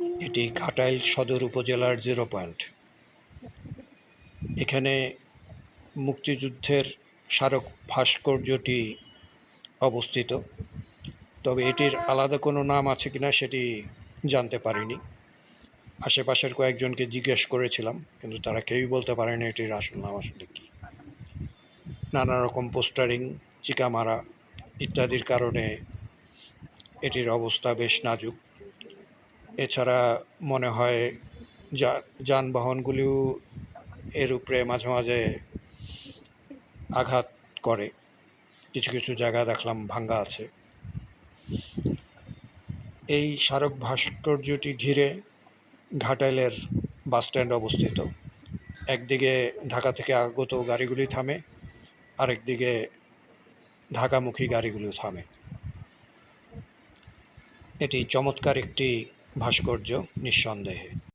এটি ঘাটাইল সদর উপজেলার জিরো পয়েন্ট এখানে মুক্তিযুদ্ধের স্মারক ভাস্কর্যটি অবস্থিত। তবে এটির আলাদা কোনো নাম আছে কিনা সেটি জানতে পারিনি। আশেপাশের কয়েকজনকে জিজ্ঞেস করেছিলাম, কিন্তু তারা কেউই বলতে পারেনি এটির আসল নাম আসলে কী। নানা রকম পোস্টারিং, চিকামারা ইত্যাদির কারণে এটির অবস্থা বেশ নাজুক। এছাড়া মনে হয় যা, যানবাহনগুলিও এর উপরে মাঝে মাঝে আঘাত করে। কিছু কিছু জায়গা দেখলাম ভাঙ্গা আছে। এই স্মারক ভাস্কর্যটি ঘিরে ঘাটাইলের বাসস্ট্যান্ড অবস্থিত। একদিকে ঢাকা থেকে আগত গাড়িগুলি থামে, আরেকদিকে ঢাকামুখী গাড়িগুলো থামে। এটি চমৎকার একটি ভাস্কর্য নিঃসন্দেহে।